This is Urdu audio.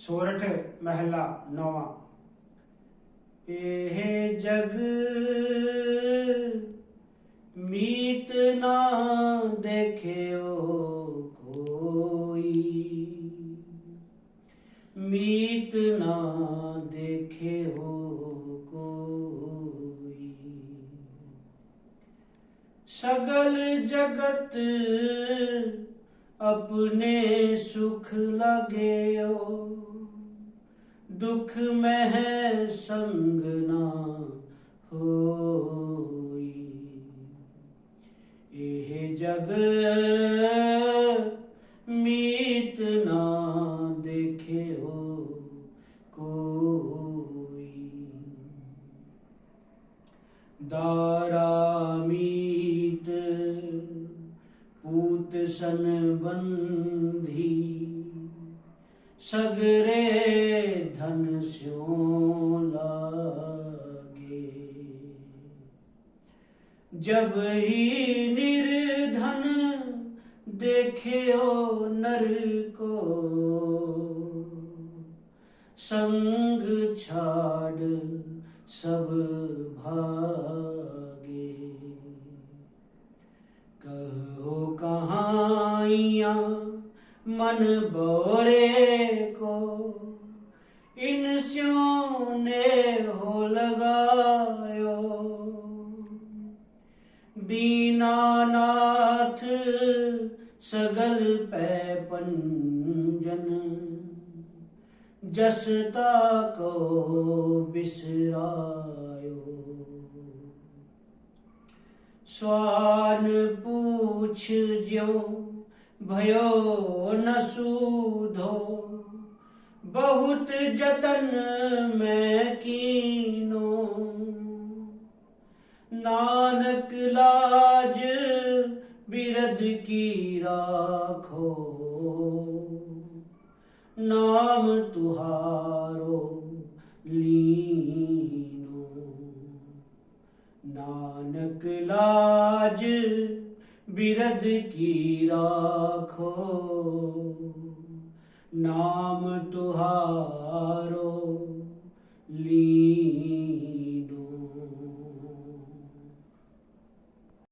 ਸੋਰਠ ਮਹਿਲਾ ਨੌਵਾਂ। ਇਹ ਜਗ ਮੀਤ ਨਾ ਦੇਖਿਓ ਕੋਈ। ਮੀਤ ਨਾ ਦੇਖਿਓ ਕੋਈ। ਸਗਲ ਜਗਤ اپنے سکھ لگے ہو۔ دکھ میں ہے سنگ نہ ہوئی۔ یہ جگ میت نہ دیکھے ہو کوئی۔ دارا پوت سن بندھی سگرے دھن سیوں لاگے جب ہی نردھن دیکھو نر کو سنگ چھاڑ سب بھاگے کہو کہاں من بورے کو، ان سیوں نے ہو لگایو دیناناتھ سگل پہ پنجن جستا کو بسرایو سوال پوچھ جو بھیو نسودھو بہت جتن میں کینو نانک لاج برد کی راکھو نام تہارو لینو نانک لاج برد کی راکھو نام تہارو لی